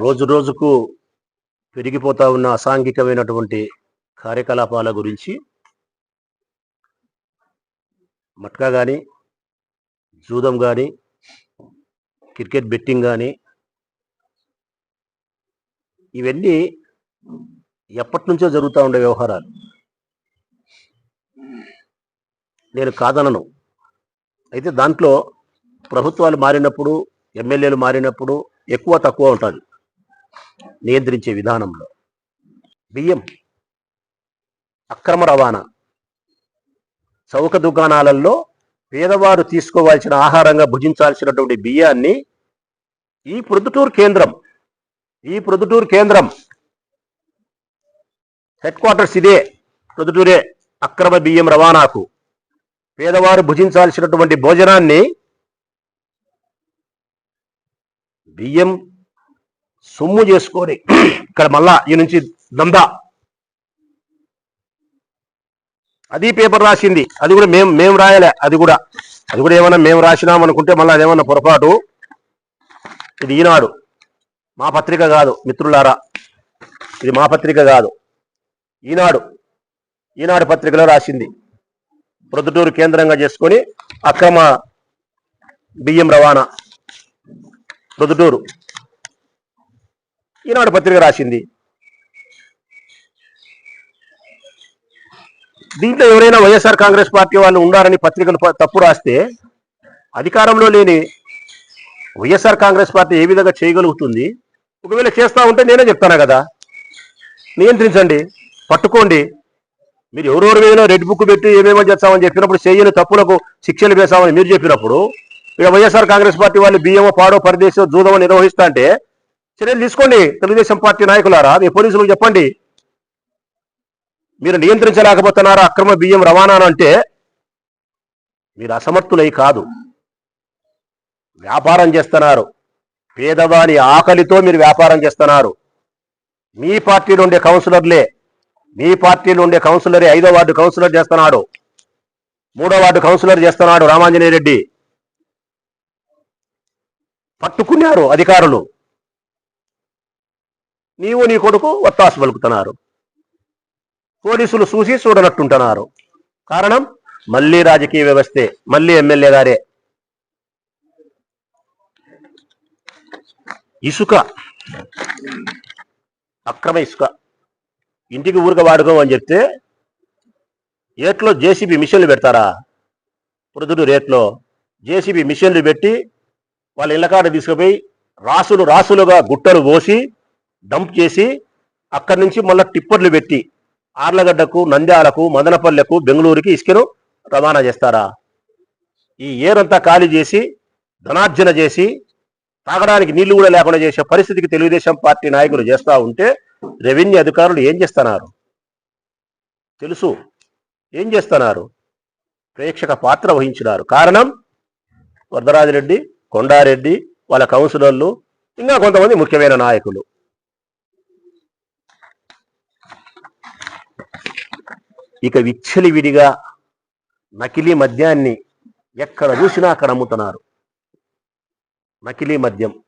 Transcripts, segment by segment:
రోజు రోజుకు పెరిగిపోతా ఉన్న అసాంఘికమైనటువంటి కార్యకలాపాల గురించి మట్కా కానీ జూదం కానీ క్రికెట్ బెట్టింగ్ కానీ ఇవన్నీ ఎప్పటి నుంచో జరుగుతూ ఉండే వ్యవహారాలు. నేను కాదనను. అయితే దాంట్లో ప్రభుత్వాలు మారినప్పుడు ఎమ్మెల్యేలు మారినప్పుడు ఎక్కువ తక్కువ ఉంటుంది. నియంత్రించే విధానంలో. బియ్యం అక్రమ రవాణా. చౌక దుకాణాలలో పేదవారు తీసుకోవాల్సిన ఆహారంగా భుజించాల్సినటువంటి బియ్యాన్ని ఈ ప్రొద్దుటూరు కేంద్రం ఈ ప్రొద్దుటూరు కేంద్రం హెడ్ క్వార్టర్స్ ఇదే ప్రొద్దుటూరే అక్రమ బియ్యం రవాణాకు. పేదవారు భుజించాల్సినటువంటి భోజనాన్ని బియ్యం సొమ్ము చేసుకొని ఇక్కడ మళ్ళా ఈ నుంచి దందా. అది పేపర్ రాసింది. అది కూడా మేము మేము రాయలే. అది కూడా. అది కూడా ఏమన్నా మేము రాసినాం అనుకుంటే మళ్ళీ అదేమన్నా పొరపాటు? ఇది ఈనాడు. మా పత్రిక కాదు మిత్రులారా. ఇది మా పత్రిక కాదు. ఈనాడు. ఈనాడు పత్రికలో రాసింది. ప్రొద్దుటూరు కేంద్రంగా చేసుకొని అక్రమ బియ్యం రవాణా. ప్రొద్దుటూరు. ఈనాడు పత్రిక రాసింది. దీంట్లో ఎవరైనా వైఎస్ఆర్ కాంగ్రెస్ పార్టీ వాళ్ళు ఉండారని పత్రికలు తప్పు రాస్తే అధికారంలో లేని వైఎస్ఆర్ కాంగ్రెస్ పార్టీ ఏ విధంగా చేయగలుగుతుంది? ఒకవేళ చేస్తా ఉంటే నేనే చెప్తాను కదా? నియంత్రించండి పట్టుకోండి. మీరు ఎవరెవరి మీద రెడ్ బుక్ పెట్టి ఏమేమో చేస్తామని చెప్పినప్పుడు చేయని తప్పులకు శిక్షలు వేస్తామని మీరు చెప్పినప్పుడు ఇక వైఎస్ఆర్ కాంగ్రెస్ పార్టీ వాళ్ళు బియ్యమో పాడో పరిదేశం జూదమో నిర్వహిస్తా అంటే చర్యలు తీసుకోండి తెలుగుదేశం పార్టీ నాయకులారా. మీ పోలీసులకు చెప్పండి. మీరు నియంత్రించలేకపోతున్నారా? అక్రమ బియ్యం రవాణా అంటే మీరు అసమర్థులై కాదు. వ్యాపారం చేస్తున్నారు. పేదవాని ఆకలితో మీరు వ్యాపారం చేస్తున్నారు. మీ పార్టీలో ఉండే కౌన్సిలర్లే మీ పార్టీలో ఉండే కౌన్సిలరే ఐదో వార్డు కౌన్సిలర్ చేస్తున్నాడు. మూడో వార్డు కౌన్సిలర్ చేస్తున్నాడు రామాంజనేయ రెడ్డి పట్టుకున్నారు అధికారులు. నీవు నీ కొడుకు ఒత్తాసు పలుకుతున్నారు పోలీసులు చూసి చూడనట్టుంటున్నారు. కారణం మళ్ళీ రాజకీయ వ్యవస్థే. మళ్ళీ ఎమ్మెల్యే గారే. ఇసుక. అక్రమ ఇసుక. ఇంటికి ఊరిక వాడుకోమని చెప్తే ఏట్లో జేసీబీ మిషన్లు పెడతారా? పొద్దుడు రేట్లో జేసీబీ మిషన్లు పెట్టి వాళ్ళ ఇళ్ళకాడ తీసుకుపోయి రాసులు రాసులుగా గుట్టలు పోసి డంప్ చేసి అక్కడి నుంచి మళ్ళీ టిప్పర్లు పెట్టి ఆర్లగడ్డకు నంద్యాలకు మదనపల్లెకు బెంగళూరుకి ఇసుకను రవాణా చేస్తారా? ఈ ఏరంతా ఖాళీ చేసి ధనార్జన చేసి తాగడానికి నీళ్ళు కూడా లేకుండా చేసే పరిస్థితికి తెలుగుదేశం పార్టీ నాయకులు చేస్తూ ఉంటే రెవెన్యూ అధికారులు ఏం చేస్తున్నారు? తెలుసు. ఏం చేస్తున్నారు? ప్రేక్షక పాత్ర వహించినారు. కారణం? వరదరాజిరెడ్డి కొండారెడ్డి వాళ్ళ కౌన్సిలర్లు ఇంకా కొంతమంది ముఖ్యమైన నాయకులు. ఇక విచ్చలివిడిగా నకిలీ మద్యాన్ని ఎక్కడ చూసినా అక్కడ అమ్ముతున్నారు. నకిలీ మద్యం.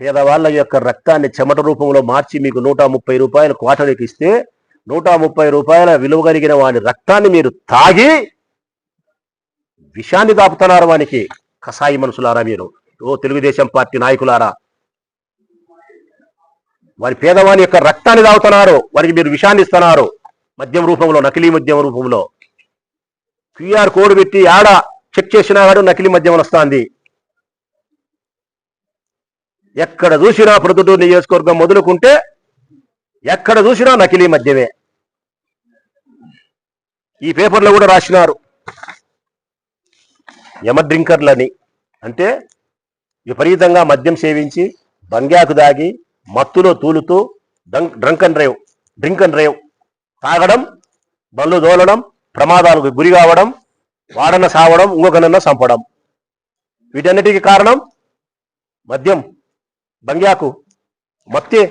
పేదవాళ్ళ యొక్క రక్తాన్ని చెమట రూపంలో మార్చి మీకు నూట ముప్పై రూపాయలు క్వార్టర్కి ఇస్తే నూట ముప్పై రూపాయల విలువ కలిగిన వాడి రక్తాన్ని మీరు తాగి విషాన్ని దాపుతున్నారు వానికి. కసాయి మనుషులారా మీరు. ఓ తెలుగుదేశం పార్టీ నాయకులారా. వారి పేదవాని యొక్క రక్తాన్ని తాగుతున్నారు వారికి మీరు విషాన్ని ఇస్తున్నారు. మద్యం రూపంలో నకిలీ మద్యం రూపంలో. క్యూఆర్ కోడ్ పెట్టి ఆడ చెక్ చేసినా వాడు నకిలీ మద్యం వస్తుంది. ఎక్కడ చూసినా ప్రొద్దుటూరు నియోజకవర్గం మొదలుకుంటే ఎక్కడ చూసినా నకిలీ మద్యమే. ఈ పేపర్లో కూడా రాసినారు. యమ డ్రింకర్లని. అంటే విపరీతంగా మద్యం సేవించి బంగ్యాకు దాగి మత్తులో తూలుతూ drunk and drive drink and drive తాగడం బండ్లు దోలడం ప్రమాదాలకు గురి కావడం వాడన సావడం ఇంకొకనన్న చంపడం వీటన్నిటికీ కారణం మద్యం బంగ్యాకు మత్తే.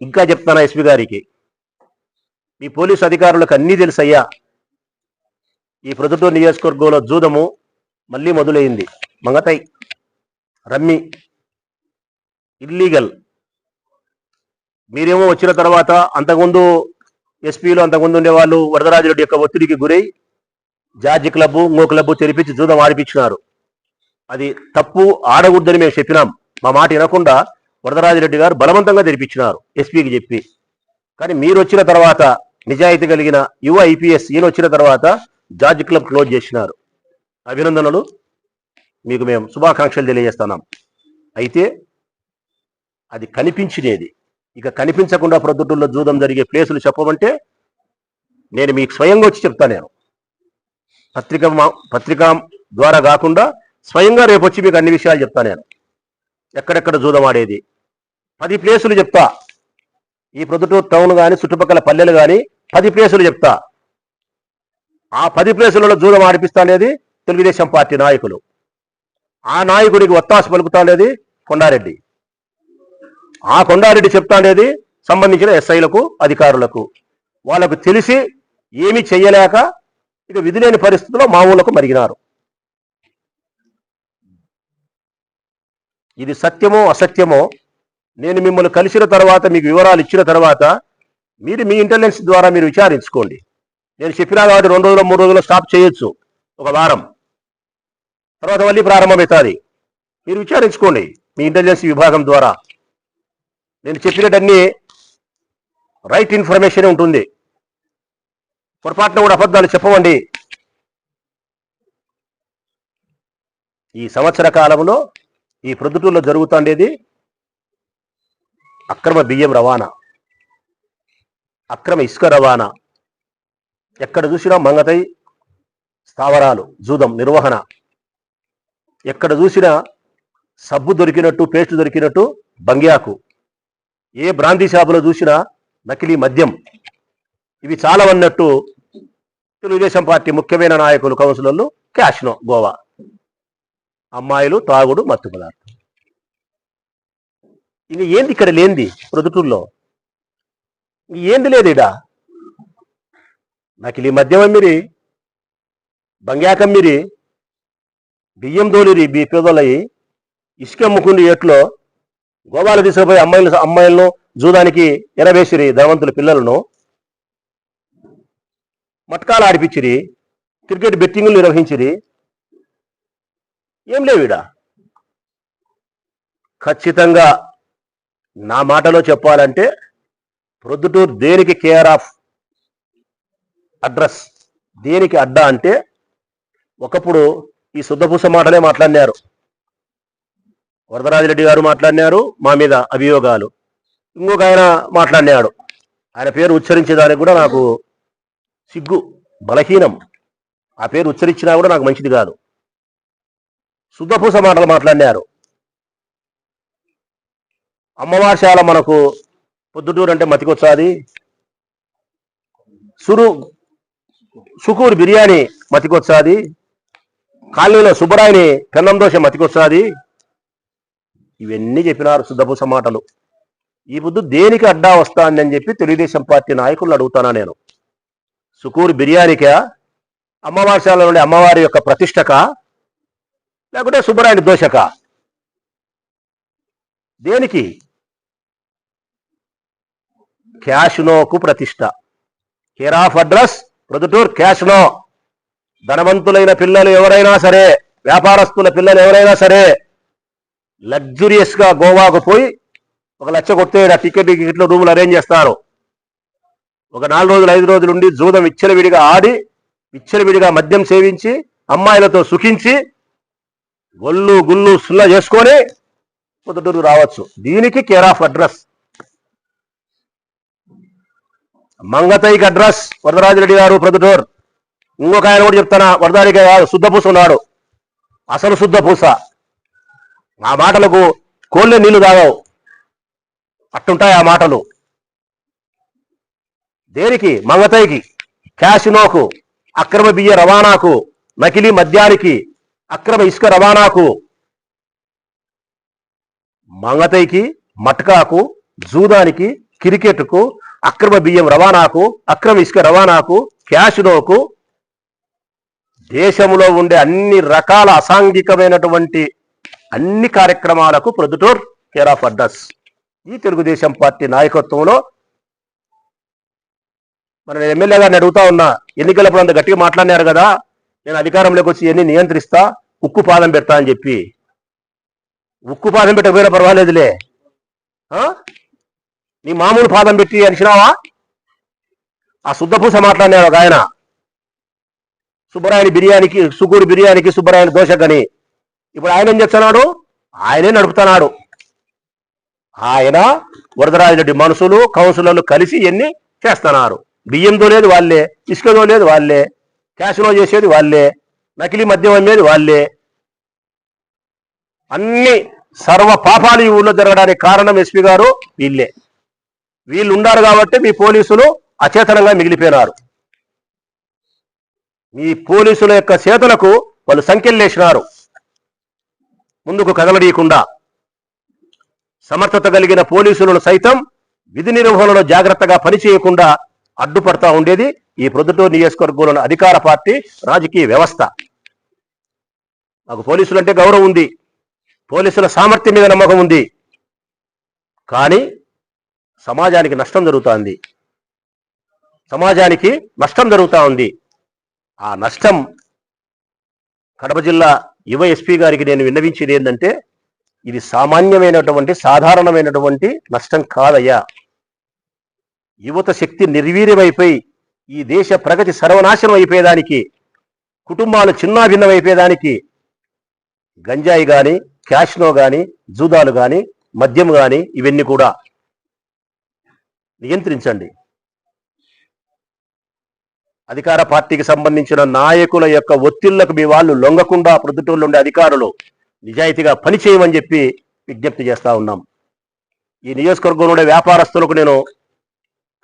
ఇంకా చెప్తాను ఎస్పి గారికి? మీ పోలీసు అధికారులకు అన్నీ తెలుసయ్యా. ఈ ప్రొద్దుటూరు నియోజకవర్గంలో జూదము మళ్ళీ మొదలైంది. మంగతై రమ్మి ఇల్లీగల్. మీరేమో వచ్చిన తర్వాత అంతకుముందు ఎస్పీలు అంతకుముందు ఉండేవాళ్ళు వరదరాజరెడ్డి యొక్క ఒత్తిడికి గురై జార్జి క్లబ్బు ఇంకో క్లబ్బు తెరిపించి జూదం ఆడిపించినారు. అది తప్పు ఆడకూడదని మేము చెప్పినాం. మా మాట వినకుండా వరదరాజరెడ్డి గారు బలవంతంగా తెరిపించినారు ఎస్పీకి చెప్పి. కానీ మీరు వచ్చిన తర్వాత నిజాయితీ కలిగిన యువ ఐపీఎస్ ఈయన వచ్చిన తర్వాత జార్జ్ క్లబ్ క్లోజ్ చేసినారు. అభినందనలు. మీకు మేము శుభాకాంక్షలు తెలియజేస్తున్నాం. అయితే అది కనిపించినది. ఇక కనిపించకుండా ప్రొద్దుటూరులో జూదం జరిగే ప్లేసులు చెప్పమంటే నేను మీకు స్వయంగా వచ్చి చెప్తా నేను. పత్రిక పత్రిక ద్వారా కాకుండా స్వయంగా రేపు వచ్చి మీకు అన్ని విషయాలు చెప్తా నేను. ఎక్కడెక్కడ జూదం ఆడేది? పది ప్లేసులు చెప్తా. ఈ ప్రొద్దుటూరు టౌన్ కానీ చుట్టుపక్కల పల్లెలు కానీ పది ప్లేసులు చెప్తా. ఆ పది ప్లేసులలో జూదం ఆడిపిస్తా అనేది తెలుగుదేశం పార్టీ నాయకులు. ఆ నాయకుడికి ఒత్తాసు పలుకుతా అనేది కొండారెడ్డి. ఆ కొండారెడ్డి చెప్తా అనేది సంబంధించిన ఎస్ఐలకు అధికారులకు. వాళ్ళకు తెలిసి ఏమీ చెయ్యలేక ఇక విధి లేని పరిస్థితుల్లో మామూలకు మరిగినారు. ఇది సత్యమో అసత్యమో? నేను మిమ్మల్ని కలిసిన తర్వాత మీకు వివరాలు ఇచ్చిన తర్వాత మీరు మీ ఇంటెలిజెన్స్ ద్వారా మీరు విచారించుకోండి. నేను చెప్పినా కాబట్టి రెండు రోజులు మూడు రోజులు స్టాప్ చేయొచ్చు. ఒక వారం. తర్వాత మళ్ళీ ప్రారంభమవుతుంది. మీరు విచారించుకోండి మీ ఇంటెలిజెన్స్ విభాగం ద్వారా. నేను చెప్పినటన్నీ రైట్ ఇన్ఫర్మేషన్ ఉంటుంది. పొరపాటున కూడా అబద్ధాలు చెప్పవండి. ఈ సంవత్సర కాలంలో ఈ ప్రొద్దుటూరులో జరుగుతుండేది అక్రమ బియ్యం రవాణా. అక్రమ ఇసుక రవాణా. ఎక్కడ చూసినా మంగతై స్థావరాలు జూదం నిర్వహణ. ఎక్కడ చూసినా సబ్బు దొరికినట్టు పేస్ట్ దొరికినట్టు బంగ్యాకు. ఏ బ్రాంతి షాపులో చూసినా నకిలీ మద్యం. ఇవి చాలా అన్నట్టు తెలుగుదేశం పార్టీ ముఖ్యమైన నాయకులు కౌన్సిలర్లు క్యాష్నో గోవా. అమ్మాయిలు తాగుడు మత్తు పదార్థం. ఇంక ఏంది ఇక్కడ లేంది ప్రొదుటూరులో ఏంది లేదు ఇడా నకిలీ మద్యం అమ్మిరి బంగాకమ్మిరి బియ్యం దోలిరి బీ పేదోళ్ళయి ఇసుక అమ్ముకుండి ఎట్లో గోవాలు తీసుకుపోయి అమ్మాయిలు అమ్మాయిలను జూదానికి ఎరవేసిరి ధనవంతుల పిల్లలను. మట్కాలు ఆడిపించిరి క్రికెట్ బెట్టింగులు నిర్వహించిరి. ఏం లేవు ఈడ. ఖచ్చితంగా నా మాటలో చెప్పాలంటే ప్రొద్దుటూరు దేనికి కేర్ ఆఫ్ అడ్రస్ దేనికి అడ్డా అంటే ఒకప్పుడు ఈ శుద్ధపూస మాటలే మాట్లాడినారు. వరదరాజిరెడ్డి గారు మాట్లాడినారు మా మీద అభియోగాలు. ఇంకొక ఆయన మాట్లాడినాడు. ఆయన పేరు ఉచ్చరించేదానికి కూడా నాకు సిగ్గు బలహీనం. ఆ పేరు ఉచ్చరించినా కూడా నాకు మంచిది కాదు. శుద్ధపూస మాటలు మాట్లాడినారు. అమ్మవార్శాల మనకు పొద్దుటూరు అంటే మతికొచ్చాది. సురు సుకూరు బిర్యానీ మతికొచ్చాది. కాలనీలో సుబ్బరాయిని పెన్నం దోశ మతికొచ్చాది. ఇవన్నీ చెప్పినారు శుద్ధపూస మాటలు. ఈ బుద్ధు దేనికి అడ్డా వస్తానని అని చెప్పి తెలుగుదేశం పార్టీ నాయకులను అడుగుతానా నేను? సుకూరు బిర్యానీకా? అమ్మవారిశాల నుండి అమ్మవారి యొక్క ప్రతిష్టక? లేకుంటే సుబ్బరాయని దోషక? దేనికి? క్యాష్నోకు ప్రతిష్ట. Care of address Proddatur casino. ధనవంతులైన పిల్లలు ఎవరైనా సరే వ్యాపారస్తుల పిల్లలు ఎవరైనా సరే లగ్జూరియస్గా గోవాకు పోయి ఒక లక్ష కొట్టే టికెట్ టికెట్లో రూములు అరేంజ్ చేస్తారు. ఒక నాలుగు రోజులు ఐదు రోజులు ఉండి జూదం విచ్చలవిడిగా ఆడి విచ్చలవిడిగా మద్యం సేవించి అమ్మాయిలతో సుఖించి ఒళ్ళు గుళ్ళు సుల్ల చేసుకొని పొద్దుటూరు రావచ్చు. దీనికి కేర్ ఆఫ్ అడ్రస్ మంగతైకి అడ్రస్ వరదరాజిరెడ్డి గారు ప్రొద్దుటూర్. ఇంకొక ఆయన కూడా చెప్తానా వరదారిగా కాదు శుద్ధపూస ఉన్నాడు. అసలు శుద్ధపూస. ఆ మాటలకు కోళ్ళే నీళ్ళు తాగవు. అట్టుంటాయి ఆ మాటలు. దేనికి? మంగతైకి. క్యాసినోకు. అక్రమ బియ్య రవాణాకు. నకిలీ మద్యానికి. అక్రమ ఇసుక రవాణాకు. మంగతైకి మట్కాకు జూదానికి క్రికెట్కు అక్రమ బియ్యం రవాణాకు అక్రమ ఇసుక రవాణాకు క్యాషినోకు దేశంలో ఉండే అన్ని రకాల అసాంఘికమైనటువంటి అన్ని కార్యక్రమాలకు ప్రొద్దుటూర్ కేర్ ఆఫ్ అడ్రస్. ఈ తెలుగుదేశం పార్టీ నాయకత్వంలో మరి నేను ఎమ్మెల్యే గారిని అడుగుతా ఉన్నా ఎన్నికలప్పుడు అంత గట్టిగా మాట్లాడినారు కదా నేను అధికారంలోకి వచ్చి ఎన్ని నియంత్రిస్తా ఉక్కు పాదం పెడతా అని చెప్పి. ఉక్కు పాదం పెట్టకపోయినా పర్వాలేదులే. ఆ? నీ మామూలు పాదం పెట్టి అనిచినావా ఆ శుద్ధపూస మాట్లాడినారు ఒక ఆయన. సుబ్బరాయని బిర్యానీకి సుగూరు బిర్యానీకి సుబ్బరాయని దోశకని. ఇప్పుడు ఆయన ఏం చెప్తున్నాడు ఆయనే నడుపుతున్నాడు. ఆయన వరదరాజరెడ్డి మనుషులు కౌన్సిలర్లు కలిసి ఇవన్నీ చేస్తున్నారు? బియ్యంతో లేదు వాళ్ళే ఇసుకతో లేదు వాళ్ళే క్యాషినో చేసేది వాళ్ళే నకిలీ మద్యం అమ్మేది వాళ్ళే. అన్ని సర్వ పాపాలు ఈ ఊళ్ళో జరగడానికి కారణం ఎస్పీ గారు వీళ్ళే. వీళ్ళు ఉండారు కాబట్టి మీ పోలీసులు అచేతనంగా మిగిలిపోయినారు. మీ పోలీసుల యొక్క చేతులకు వాళ్ళు సంఖ్యలేసినారు ముందుకు కదలడీయకుండా సమర్థత కలిగిన పోలీసులను సైతం విధి నిర్వహణలో జాగ్రత్తగా పనిచేయకుండా అడ్డుపడతా ఉండేది ఈ ప్రొద్దుటూరు నియోజకవర్గంలోని అధికార పార్టీ రాజకీయ వ్యవస్థ. మాకు పోలీసులు అంటే గౌరవం ఉంది. పోలీసుల సామర్థ్యం మీద నమ్మకం ఉంది. కానీ సమాజానికి నష్టం జరుగుతోంది సమాజానికి నష్టం జరుగుతూ ఉంది. ఆ నష్టం కడప జిల్లా యువ ఎస్పీ గారికి నేను విన్నవించేది ఏంటంటే ఇది సామాన్యమైనటువంటి సాధారణమైనటువంటి నష్టం కాదయ్యా. యువత శక్తి నిర్వీర్యమైపోయి ఈ దేశ ప్రగతి సర్వనాశనం అయిపోయేదానికి కుటుంబాలు చిన్నాభిన్నమైపోయేదానికి గంజాయి కానీ క్యాష్నో కానీ జూదాలు కానీ మద్యం కానీ ఇవన్నీ కూడా నియంత్రించండి. అధికార పార్టీకి సంబంధించిన నాయకుల యొక్క ఒత్తిళ్ళకు మీ వాళ్ళు లొంగకుండా ప్రొద్దుటూళ్ళు ఉండే అధికారులు నిజాయితీగా పని చేయమని చెప్పి విజ్ఞప్తి చేస్తా ఉన్నాం. ఈ నియోజకవర్గంలో ఉండే వ్యాపారస్తులకు నేను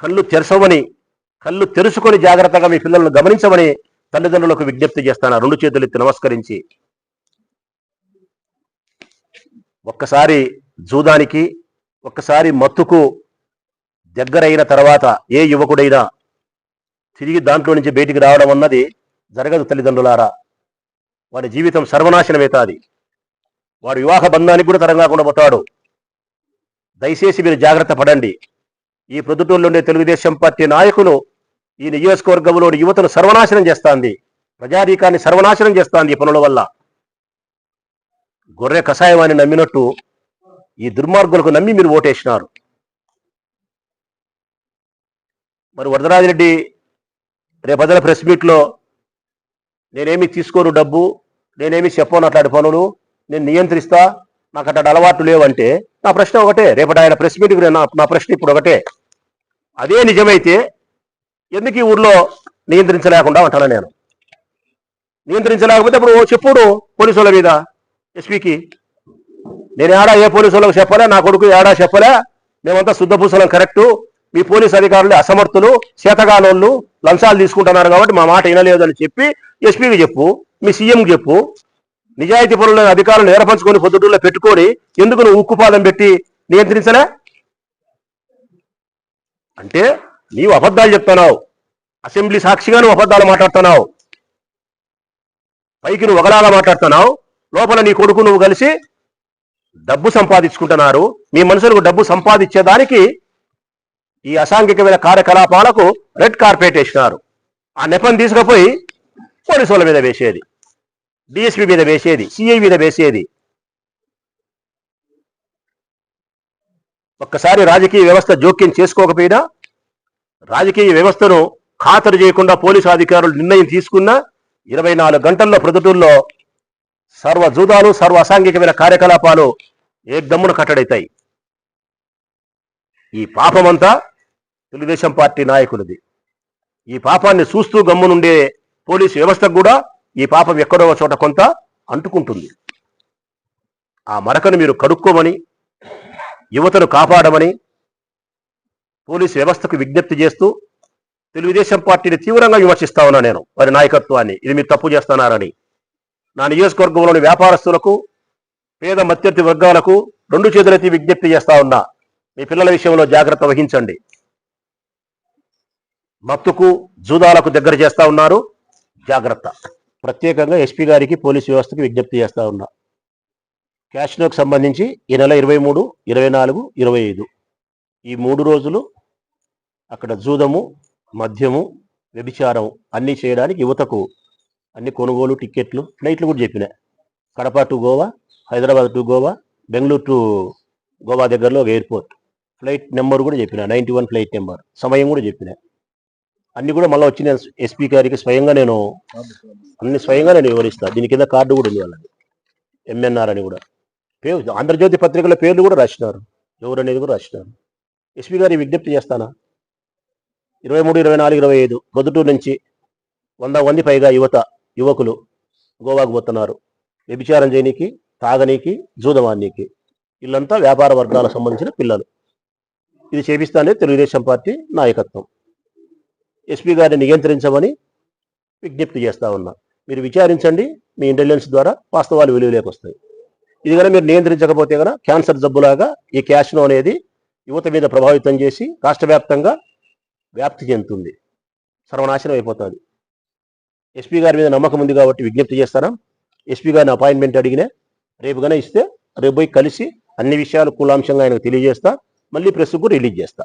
కళ్ళు తెరసమని కళ్ళు తెరుచుకొని జాగ్రత్తగా మీ పిల్లలను గమనించమని తల్లిదండ్రులకు విజ్ఞప్తి చేస్తాను. రెండు చేతులు ఎత్తి నమస్కరించి. ఒక్కసారి జూదానికి ఒక్కసారి మత్తుకు దగ్గరైన తర్వాత ఏ యువకుడైనా తిరిగి దాంట్లో నుంచి బయటికి రావడం అన్నది జరగదు తల్లిదండ్రులారా. వాడి జీవితం సర్వనాశనమవుతుంది వాడు వివాహ బంధానికి కూడా తరం కాకుండా పోతాడు. దయచేసి మీరు జాగ్రత్త పడండి. ఈ ప్రొద్దుటూరులో ఉండే తెలుగుదేశం పార్టీ నాయకులు ఈ నియోజకవర్గంలోని యువతను సర్వనాశనం చేస్తాంది. ప్రజాధీకాన్ని సర్వనాశనం చేస్తాంది ఈ పనుల వల్ల. గొర్రె కషాయమాన్ని నమ్మినట్టు ఈ దుర్మార్గులకు నమ్మి మీరు ఓటేసినారు. మరి వరదరాజిరెడ్డి రేపదల ప్రెస్ మీట్లో నేనేమి తీసుకోను డబ్బు నేనేమి చెప్పను అట్లాంటి పనులు నేను నియంత్రిస్తా నాకు అట్లాంటి అలవాట్లు లేవంటే నా ప్రశ్న ఒకటే రేపటి ఆయన ప్రెస్ మీట్కి నా నా ప్రశ్న ఇప్పుడు ఒకటే. అదే నిజమైతే ఎందుకు ఈ ఊర్లో నియంత్రించలేకుండా ఉంటాను నేను? నియంత్రించలేకపోతే ఇప్పుడు చెప్పుడు పోలీసుల మీద ఎస్పీకి. నేను ఏడా ఏ పోలీసు వాళ్ళకి చెప్పలే నా కొడుకు ఏడా చెప్పలే మేమంతా శుద్ధ శుద్ధపూసలం కరెక్టు. మీ పోలీస్ అధికారులు అసమర్థులు చేతగానోళ్ళు లంచాలు తీసుకుంటున్నారు కాబట్టి మా మాట వినలేదు అని చెప్పి ఎస్పీకి చెప్పు మీ సీఎంకి చెప్పు. నిజాయితీ పనుల అధికారులు నేరపంచుకొని పొద్దుటూరులో పెట్టుకొని ఎందుకు నువ్వు ఉక్కుపాదం పెట్టి నియంత్రించలే? అంటే నీవు అబద్ధాలు చెప్తున్నావు. అసెంబ్లీ సాక్షిగా నువ్వు అబద్ధాలు మాట్లాడుతున్నావు. పైకి నువ్వు ఒకలాగా మాట్లాడుతున్నావు. లోపల నీ కొడుకు నువ్వు కలిసి డబ్బు సంపాదించుకుంటున్నారు. మీ మనుషులకు డబ్బు సంపాదించేదానికి ఈ అసాంఘికమైన కార్యకలాపాలకు రెడ్ కార్పెట్ వేసినారు. ఆ నెపం తీసుకుపోయి పోలీసు వాళ్ళ మీద వేసేది డిఎస్పీ మీద వేసేది సిఐ మీద వేసేది. ఒక్కసారి రాజకీయ వ్యవస్థ జోక్యం చేసుకోకపోయినా రాజకీయ వ్యవస్థను ఖాతరు చేయకుండా పోలీసు అధికారులు నిర్ణయం తీసుకున్న ఇరవై నాలుగు గంటల్లో ప్రొద్దుటూరులో సర్వ జూదాలు సర్వ అసాంఘికమైన కార్యకలాపాలు ఏకదమ్మున కట్టడైతాయి. ఈ పాపమంతా తెలుగుదేశం పార్టీ నాయకులది. ఈ పాపాన్ని చూస్తూ గమ్మునుండే పోలీసు వ్యవస్థకు కూడా ఈ పాపం ఎక్కడో చోట కొంత అంటుకుంటుంది. ఆ మరకను మీరు కడుక్కోమని యువతను కాపాడమని పోలీసు వ్యవస్థకు విజ్ఞప్తి చేస్తూ తెలుగుదేశం పార్టీని తీవ్రంగా విమర్శిస్తా ఉన్నా నేను. వారి నాయకత్వాన్ని ఇది మీరు తప్పు చేస్తున్నారని. నా నియోజకవర్గంలోని వ్యాపారస్తులకు పేద మధ్యవర్తి వర్గాలకు రెండు చేతులెత్తి విజ్ఞప్తి చేస్తా ఉన్నా. మీ పిల్లల విషయంలో జాగ్రత్త వహించండి. మత్తుకు జూదాలకు దగ్గర చేస్తా ఉన్నారు. జాగ్రత్త. ప్రత్యేకంగా ఎస్పీ గారికి పోలీసు వ్యవస్థకు విజ్ఞప్తి చేస్తా ఉన్నా. క్యాష్నోకి సంబంధించి ఈ నెల ఇరవై మూడు ఇరవై నాలుగు ఇరవై ఐదు. ఈ మూడు రోజులు అక్కడ జూదము మద్యము వ్యభిచారం అన్నీ చేయడానికి యువతకు అన్ని కొనుగోలు టిక్కెట్లు ఫ్లైట్లు కూడా చెప్పిన Kadapa to Goa Hyderabad to Goa Bengaluru to Goa దగ్గరలో ఒక ఎయిర్పోర్ట్. ఫ్లైట్ నెంబర్ కూడా చెప్పిన నైంటీ వన్ ఫ్లైట్ నెంబర్. సమయం కూడా చెప్పిన. అన్ని కూడా మళ్ళీ వచ్చిన ఎస్పీ గారికి స్వయంగా నేను అన్ని స్వయంగా నేను వివరిస్తా. దీని కింద కార్డు కూడా ఉంది వాళ్ళది. ఎంఎన్ఆర్ అని కూడా. పేరు ఆంధ్రజ్యోతి పత్రికల పేర్లు కూడా రాసినారు. ఎవరు అనేది కూడా రాసినారు. ఎస్పీ గారి విజ్ఞప్తి చేస్తానా? ఇరవై మూడు ఇరవై నాలుగు ఇరవై ఐదు. పొద్దుటూరు నుంచి వంద మంది పైగా యువత యువకులు గోవాకు పోతున్నారు. వ్యభిచారం చేయనీకి తాగనీకి జూదమానికి వీళ్ళంతా వ్యాపార వర్గాలకు సంబంధించిన పిల్లలు. ఇది చేపిస్తానే తెలుగుదేశం పార్టీ నాయకత్వం. ఎస్పీ గారిని నియంత్రించమని విజ్ఞప్తి చేస్తా ఉన్నా. మీరు విచారించండి మీ ఇంటెలిజెన్స్ ద్వారా వాస్తవాలు వెలుగులోకి వస్తాయి. ఇది కనుక మీరు నియంత్రించకపోతే కనుక క్యాన్సర్ జబ్బులాగా ఈ క్యాష్నో అనేది యువత మీద ప్రభావితం చేసి రాష్ట్ర వ్యాప్తంగా వ్యాప్తి చెందుతుంది. సర్వనాశనం అయిపోతుంది. ఎస్పీ గారి మీద నమ్మకం ఉంది కాబట్టి విజ్ఞప్తి చేస్తారా ఎస్పీ గారిని అపాయింట్మెంట్ అడిగినా రేపు గన ఇస్తే రేపు పోయి కలిసి అన్ని విషయాలు కూలాంశంగా ఆయనకు తెలియజేస్తా మళ్ళీ ప్రెస్కు రిలీజ్ చేస్తా.